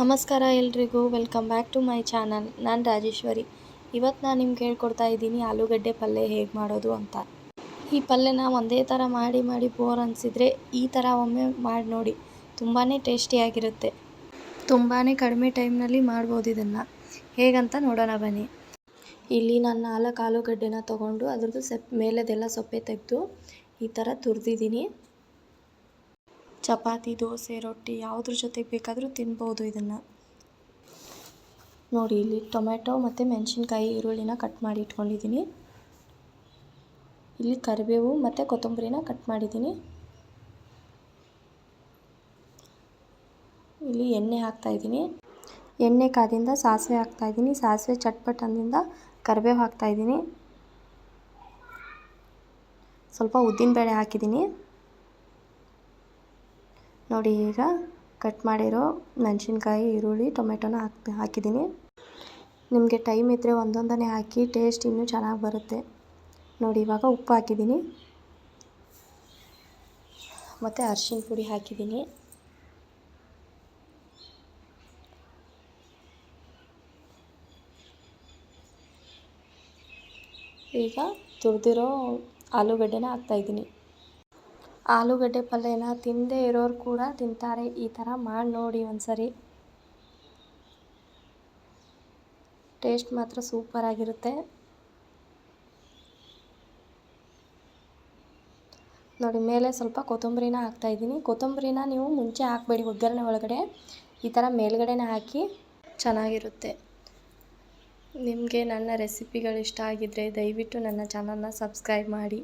ನಮಸ್ಕಾರ ಎಲ್ರಿಗೂ. Welcome back to my channel. ನಾನು ರಾಜೇಶ್ವರಿ. ಇವತ್ತು ನಾನು ನಿಮ್ಗೆ ಹೇಳ್ಕೊಡ್ತಾ ಇದ್ದೀನಿ, ಆಲೂಗಡ್ಡೆ ಪಲ್ಯ ಹೇಗೆ ಮಾಡೋದು ಅಂತ. ಈ ಪಲ್ಯನ ಒಂದೇ ಥರ ಮಾಡಿ ಮಾಡಿ ಬೋರ್ ಅನಿಸಿದರೆ ಈ ಥರ ಒಮ್ಮೆ ಮಾಡಿ ನೋಡಿ ತುಂಬಾ ಟೇಸ್ಟಿಯಾಗಿರುತ್ತೆ ತುಂಬಾ ಕಡಿಮೆ ಟೈಮ್ನಲ್ಲಿ ಮಾಡ್ಬೋದು ಇದನ್ನು. ಹೇಗಂತ ನೋಡೋಣ ಬನ್ನಿ. ಇಲ್ಲಿ ನಾನು ನಾಲ್ಕು ಆಲೂಗಡ್ಡೆನ ತೊಗೊಂಡು ಅದ್ರದ್ದು ಸೆಪ್, ಮೇಲೆದೆಲ್ಲ ಸೊಪ್ಪೆ ತೆಗೆದು ಈ ಥರ ತುರಿದಿದ್ದೀನಿ. ಚಪಾತಿ, ದೋಸೆ, ರೊಟ್ಟಿ ಯಾವುದ್ರ ಜೊತೆಗೆ ಬೇಕಾದರೂ ತಿನ್ಬೋದು ಇದನ್ನು. ನೋಡಿ, ಇಲ್ಲಿ ಟೊಮೆಟೊ ಮತ್ತು ಮೆಣಸಿನ್ಕಾಯಿ ಈರುಳ್ಳಿನ ಕಟ್ ಮಾಡಿ ಇಟ್ಕೊಂಡಿದ್ದೀನಿ. ಇಲ್ಲಿ ಕರಿಬೇವು ಮತ್ತು ಕೊತ್ತಂಬರಿನ ಕಟ್ ಮಾಡಿದ್ದೀನಿ. ಇಲ್ಲಿ ಎಣ್ಣೆ ಹಾಕ್ತಾಯಿದ್ದೀನಿ ಎಣ್ಣೆ ಕಾದಿಂದ ಸಾಸಿವೆ ಹಾಕ್ತಾಯಿದ್ದೀನಿ ಸಾಸಿವೆ ಚಟ್ಪಟ್ ಅಂದಿಂದ ಕರಿಬೇವು ಹಾಕ್ತಾಯಿದ್ದೀನಿ ಸ್ವಲ್ಪ ಉದ್ದಿನಬೇಳೆ ಹಾಕಿದ್ದೀನಿ. ನೋಡಿ ಈಗ ಕಟ್ ಮಾಡಿರೋ ಮೆಣಸಿನ್ಕಾಯಿ, ಈರುಳ್ಳಿ, ಟೊಮೆಟೊನ ಹಾಕಿ ಹಾಕಿದ್ದೀನಿ. ನಿಮಗೆ ಟೈಮ್ ಇದ್ದರೆ ಒಂದೊಂದನೇ ಹಾಕಿ ಟೇಸ್ಟ್ ಇನ್ನೂ ಚೆನ್ನಾಗಿ ಬರುತ್ತೆ. ನೋಡಿ, ಇವಾಗ ಉಪ್ಪು ಹಾಕಿದ್ದೀನಿ. ಮತ್ತು ಅರಿಶಿನ ಪುಡಿ ಹಾಕಿದ್ದೀನಿ. ಈಗ ತುರಿದಿರೋ ಆಲೂಗಡ್ಡೆನ ಹಾಕ್ತಾಯಿದ್ದೀನಿ ಆಲೂಗಡ್ಡೆ ಪಲ್ಯನ ತಿನ್ನದೇ ಇರೋರು ಕೂಡ ತಿಂತಾರೆ. ಈ ಥರ ಮಾಡಿ ನೋಡಿ ಒಂದು ಸರಿ ಟೇಸ್ಟ್ ಮಾತ್ರ ಸೂಪರಾಗಿರುತ್ತೆ ನೋಡಿ, ಮೇಲೆ ಸ್ವಲ್ಪ ಕೊತ್ತಂಬರಿನ ಹಾಕ್ತಾಯಿದ್ದೀನಿ ಕೊತ್ತಂಬರಿನ ನೀವು ಮುಂಚೆ ಹಾಕಬೇಡಿ ಒಗ್ಗರಣೆ ಒಳಗಡೆ. ಈ ಥರ ಮೇಲ್ಗಡೆನೇ ಹಾಕಿ ಚೆನ್ನಾಗಿರುತ್ತೆ. ನಿಮಗೆ ನನ್ನ ರೆಸಿಪಿಗಳು ಇಷ್ಟ ಆಗಿದ್ದರೆ ದಯವಿಟ್ಟು ನನ್ನ ಚಾನಲ್ನ ಸಬ್ಸ್ಕ್ರೈಬ್ ಮಾಡಿ.